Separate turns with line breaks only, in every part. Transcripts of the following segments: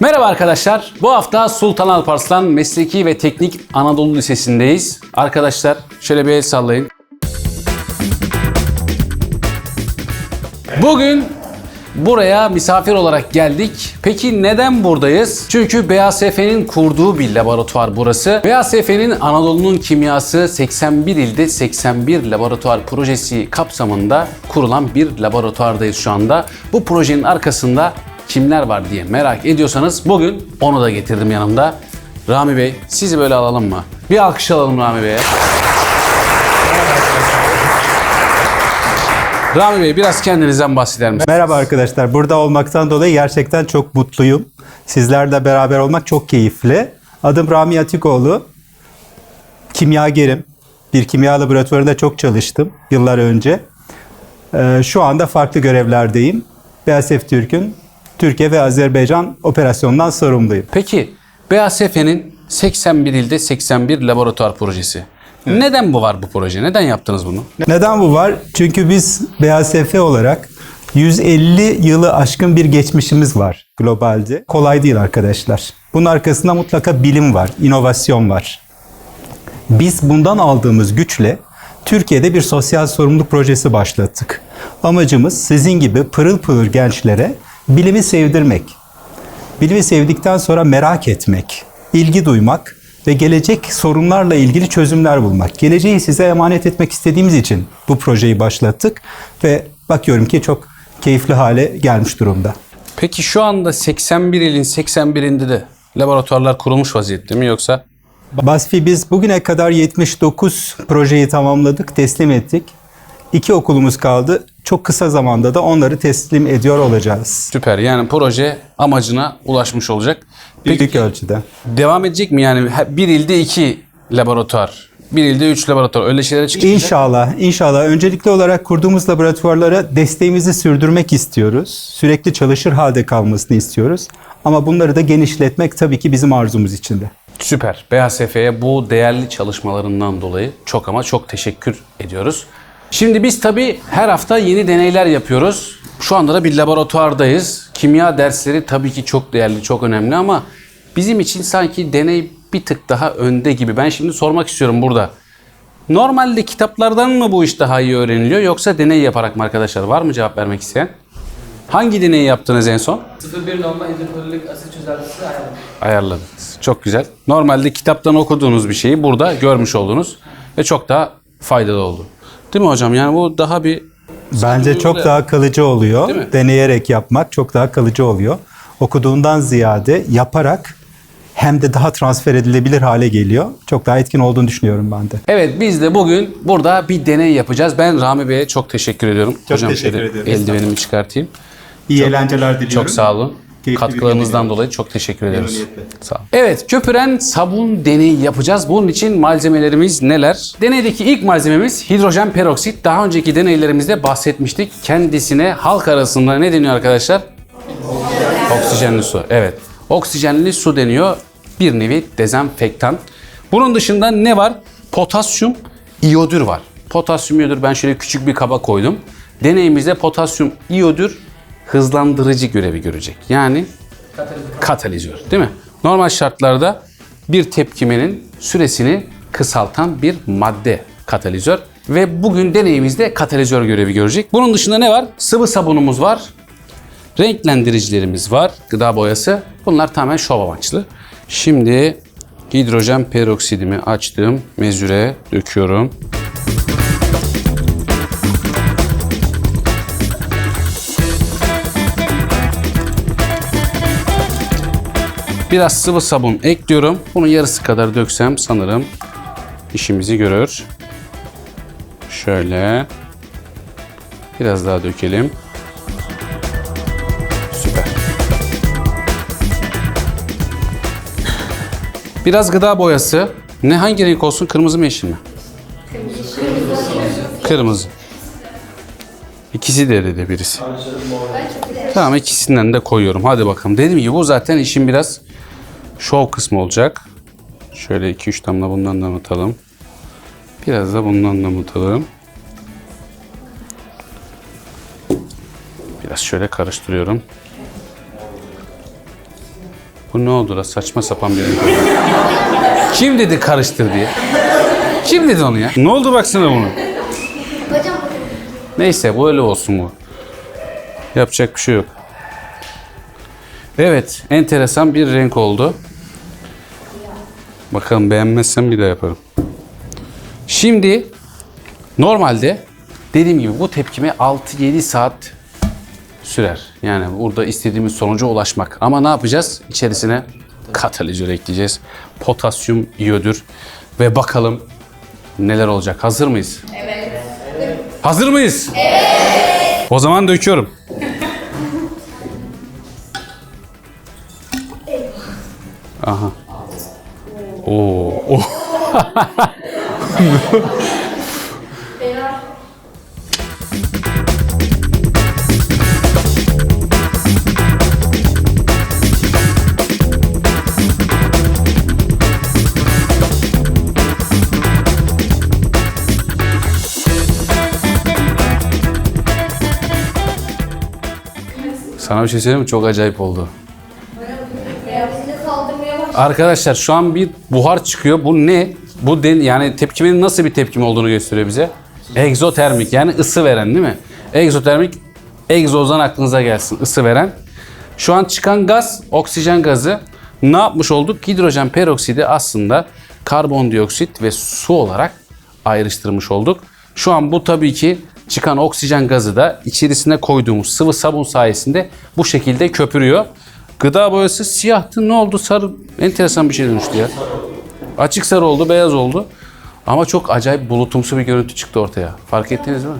Merhaba arkadaşlar. Bu hafta Sultan Alparslan Mesleki ve Teknik Anadolu Lisesi'ndeyiz. Arkadaşlar şöyle bir el sallayın. Bugün buraya misafir olarak geldik. Peki neden buradayız? Çünkü BASF'nin kurduğu bir laboratuvar burası. BASF'nin Anadolu'nun kimyası 81 ilde 81 laboratuvar projesi kapsamında kurulan bir laboratuvardayız şu anda. Bu projenin arkasında kimler var diye merak ediyorsanız bugün onu da getirdim yanımda. Rami Bey sizi böyle alalım mı? Bir alkış alalım Rami Bey'e. Rami Bey biraz kendinizden bahseder misiniz?
Merhaba arkadaşlar. Burada olmaktan dolayı gerçekten çok mutluyum. Sizlerle beraber olmak çok keyifli. Adım Rami Atikoğlu. Kimyagerim. Bir kimya laboratuvarında çok çalıştım yıllar önce. Ee, şu anda farklı görevlerdeyim. BASF Türk'ün Türkiye ve Azerbaycan operasyonundan sorumluyum.
Peki BASF'nin 81 ilde 81 laboratuvar projesi. Neden bu var bu proje? Neden yaptınız bunu?
Neden bu var? Çünkü biz BASF olarak 150 yılı aşkın bir geçmişimiz var globalde. Kolay değil arkadaşlar. Bunun arkasında mutlaka bilim var, inovasyon var. Biz bundan aldığımız güçle Türkiye'de bir sosyal sorumluluk projesi başlattık. Amacımız sizin gibi pırıl pırıl gençlere bilimi sevdirmek. Bilimi sevdikten sonra merak etmek, ilgi duymak ve gelecek sorunlarla ilgili çözümler bulmak. Geleceği size emanet etmek istediğimiz için bu projeyi başlattık ve bakıyorum ki çok keyifli hale gelmiş durumda.
Peki şu anda 81 ilin 81'inde de laboratuvarlar kurulmuş vaziyette mi yoksa?
BASF'i biz bugüne kadar 79 projeyi tamamladık, teslim ettik. İki okulumuz kaldı. Çok kısa zamanda da onları teslim ediyor olacağız.
Süper yani proje amacına ulaşmış olacak. Peki
Büyük ölçüde.
devam edecek mi yani bir ilde iki laboratuvar, bir ilde üç laboratuvar öyle şeylere çıkacak?
İnşallah, inşallah. Öncelikli olarak kurduğumuz laboratuvarlara desteğimizi sürdürmek istiyoruz. Sürekli çalışır halde kalmasını istiyoruz. Ama bunları da genişletmek tabii ki bizim arzumuz içinde.
Süper. BASF'ye bu değerli çalışmalarından dolayı çok ama çok teşekkür ediyoruz. Şimdi biz tabii her hafta yeni deneyler yapıyoruz. Şu anda da bir laboratuvardayız. Kimya dersleri tabii ki çok değerli, çok önemli ama bizim için sanki deney bir tık daha önde gibi. Ben şimdi sormak istiyorum burada. Normalde kitaplardan mı bu iş daha iyi öğreniliyor yoksa deney yaparak mı arkadaşlar? Var mı cevap vermek isteyen? Hangi deneyi yaptınız en son?
0,1 normal hidroklorik asit çözeltisi ayarladım.
ayarladınız. Çok güzel. Normalde kitaptan okuduğunuz bir şeyi burada görmüş oldunuz ve çok daha faydalı oldu. Değil mi hocam? Yani bu daha bir
Bence çok daha kalıcı oluyor. Deneyerek yapmak çok daha kalıcı oluyor. Okuduğundan ziyade yaparak hem de daha transfer edilebilir hale geliyor. Çok daha etkin olduğunu düşünüyorum ben de.
Evet biz de bugün burada bir deney yapacağız. Ben Rami Bey'e çok teşekkür ediyorum.
Çok
hocam
teşekkür ederim.
eldivenimi çıkartayım.
İyi eğlenceler diliyorum.
Çok sağ olun. Katkılarınızdan dolayı çok teşekkür.
Memnuniyetle.
Sağ olun. Evet, köpüren sabun deneyi yapacağız. Bunun için malzemelerimiz neler? Deneydeki ilk malzememiz hidrojen peroksit. Daha önceki deneylerimizde bahsetmiştik. Kendisine halk arasında ne deniyor arkadaşlar? Oksijenli su. Evet. Oksijenli su deniyor. Bir nevi dezenfektan. Bunun dışında ne var? Potasyum iyodür var. Potasyum iyodür ben şöyle küçük bir kaba koydum. Deneyimizde potasyum iyodür hızlandırıcı görevi görecek. Yani katalizör değil mi? Normal şartlarda bir tepkimenin süresini kısaltan bir madde katalizör ve bugün deneyimizde katalizör görevi görecek. Bunun dışında ne var? Sıvı sabunumuz var. Renklendiricilerimiz var. Gıda boyası. Bunlar tamamen şov amaçlı. Şimdi hidrojen peroksidimi açtım. Mezüre döküyorum. Biraz sıvı sabun ekliyorum. Bunun yarısı kadar döksem sanırım işimizi görür. Şöyle. Biraz daha dökelim. Süper. Biraz gıda boyası. Ne hangi renk olsun? Kırmızı mı yeşil mi? Kırmızı. İkisi de dedi birisi. Tamam ikisinden de koyuyorum. Hadi bakalım. Dediğim gibi bu zaten işin biraz şov kısmı olacak. Şöyle 2-3 damla bundan damıtalım. Biraz da bundan damıtalım. Biraz şöyle karıştırıyorum. Bu ne oldu la saçma sapan bir. Kim dedi karıştır diye? Kim dedi onu ya? Ne oldu baksana bunu? Neyse böyle olsun bu. Yapacak bir şey yok. Evet, enteresan bir renk oldu. Bakalım beğenmezsem bir daha yaparım. Şimdi normalde dediğim gibi bu tepkime 6-7 saat sürer. Yani burada istediğimiz sonuca ulaşmak. Ama ne yapacağız? İçerisine katalizör ekleyeceğiz. Potasyum iyodür. Ve bakalım neler olacak. Hazır mıyız? Hazır mıyız? Evet. O zaman döküyorum. Aha. Oo. Sana bir şey söyleyeyim mi? Çok acayip oldu. Arkadaşlar şu an bir buhar çıkıyor. Bu ne? Bu den yani tepkimenin nasıl bir tepkime olduğunu gösteriyor bize. Egzotermik yani ısı veren değil mi? Egzotermik egzozdan aklınıza gelsin ısı veren. Şu an çıkan gaz oksijen gazı. Ne yapmış olduk? Hidrojen peroksidi aslında karbondioksit ve su olarak ayrıştırmış olduk. Şu an bu tabii ki çıkan oksijen gazı da içerisine koyduğumuz sıvı sabun sayesinde bu şekilde köpürüyor. Gıda boyası siyahtı. Ne oldu? Sarı. Enteresan bir şey dönüştü ya. Açık sarı oldu, beyaz oldu. Ama çok acayip bulutumsu bir görüntü çıktı ortaya. Fark ettiniz mi?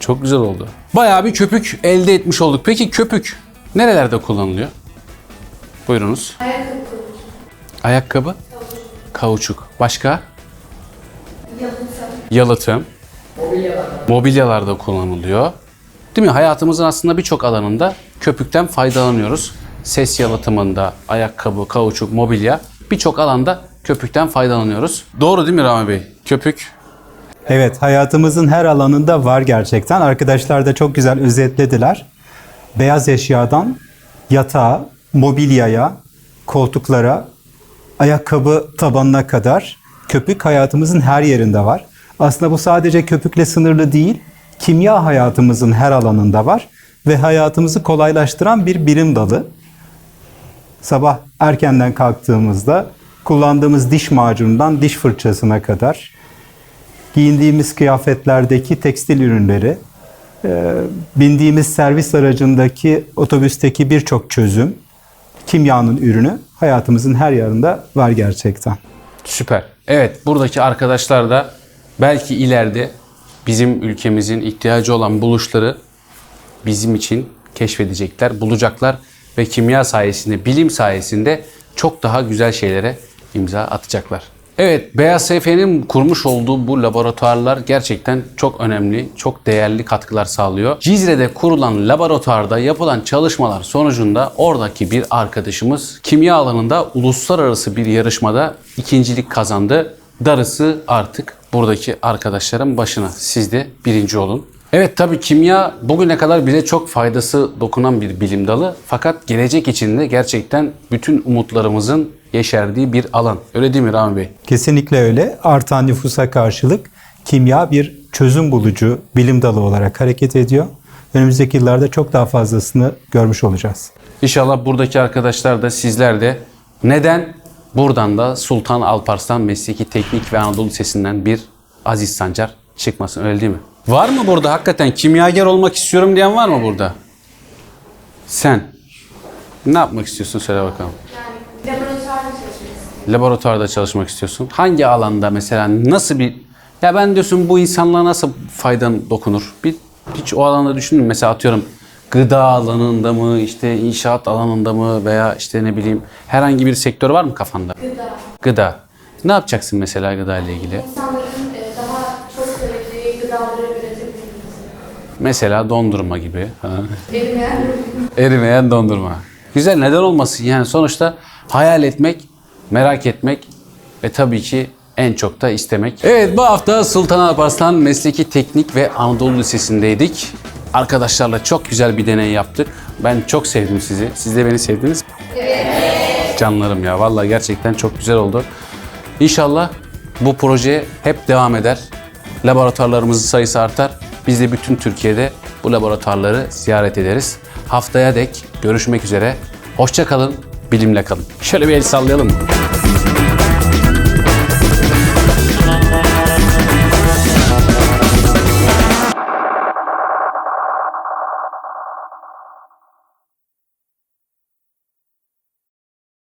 Çok güzel oldu. Bayağı bir köpük elde etmiş olduk. Peki köpük nerelerde kullanılıyor? Buyurunuz.
Ayakkabı.
Ayakkabı, kauçuk. Başka?
Yalıtım.
Yalıtım. Mobilyalarda kullanılıyor. Değil mi? Hayatımızın aslında birçok alanında köpükten faydalanıyoruz. Ses yalıtımında, ayakkabı, kauçuk, mobilya birçok alanda köpükten faydalanıyoruz. Doğru değil mi Rami Bey? Köpük
Evet, hayatımızın her alanında var gerçekten. Arkadaşlar da çok güzel özetlediler. Beyaz eşyadan yatağa, mobilyaya, koltuklara, ayakkabı tabanına kadar köpük hayatımızın her yerinde var. Aslında bu sadece köpükle sınırlı değil, kimya hayatımızın her alanında var ve hayatımızı kolaylaştıran bir bilim dalı. Sabah erkenden kalktığımızda kullandığımız diş macunundan diş fırçasına kadar giyindiğimiz kıyafetlerdeki tekstil ürünleri, e, bindiğimiz servis aracındaki otobüsteki birçok çözüm, kimyanın ürünü hayatımızın her yerinde var gerçekten.
Süper. Evet buradaki arkadaşlar da belki ileride bizim ülkemizin ihtiyacı olan buluşları bizim için keşfedecekler, bulacaklar ve kimya sayesinde, bilim sayesinde çok daha güzel şeylere imza atacaklar. Evet, BASF'nin kurmuş olduğu bu laboratuvarlar gerçekten çok önemli, çok değerli katkılar sağlıyor. Cizre'de kurulan laboratuvarda yapılan çalışmalar sonucunda oradaki bir arkadaşımız kimya alanında uluslararası bir yarışmada ikincilik kazandı. Darısı artık buradaki arkadaşların başına. Siz de birinci olun. Evet tabii kimya bugüne kadar bize çok faydası dokunan bir bilim dalı. Fakat gelecek için de gerçekten bütün umutlarımızın yeşerdiği bir alan. Öyle değil mi Rami Bey?
Kesinlikle öyle. Artan nüfusa karşılık kimya bir çözüm bulucu bilim dalı olarak hareket ediyor. Önümüzdeki yıllarda çok daha fazlasını görmüş olacağız.
İnşallah buradaki arkadaşlar da sizler de neden buradan da Sultan Alparslan Mesleki Teknik ve Anadolu Lisesi'nden bir Aziz Sancar çıkmasın öyle değil mi? Var mı burada hakikaten kimyager olmak istiyorum diyen var mı burada? Sen. Ne yapmak istiyorsun söyle bakalım.
Yani laboratuvarda çalışıyoruz.
Laboratuvarda çalışmak istiyorsun. Hangi alanda mesela nasıl bir ya ben diyorsun bu insanlığa nasıl faydan dokunur? Bir hiç o alanda düşündün? Mesela atıyorum gıda alanında mı, işte inşaat alanında mı veya işte ne bileyim herhangi bir sektör var mı kafanda?
Gıda.
Gıda. Ne yapacaksın mesela gıda ile ilgili?
İnsanların
Mesela dondurma gibi.
Erimeyen
Erimeyen dondurma. Güzel neden olmasın yani sonuçta hayal etmek, merak etmek ve tabii ki en çok da istemek. Evet bu hafta Sultan Alparslan Mesleki Teknik ve Anadolu Lisesi'ndeydik. Arkadaşlarla çok güzel bir deney yaptık. Ben çok sevdim sizi. Siz de beni sevdiniz mi? Evet. Canlarım ya vallahi gerçekten çok güzel oldu. İnşallah bu proje hep devam eder. Laboratuvarlarımızın sayısı artar. Biz de bütün Türkiye'de bu laboratuvarları ziyaret ederiz. Haftaya dek görüşmek üzere. Hoşça kalın, bilimle kalın. Şöyle bir el sallayalım mı?